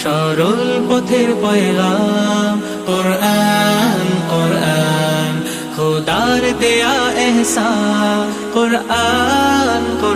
সরল পথের পয়গাম কোরআন কোরআন খোদার দেয়া এহসান কোরআন কোরআন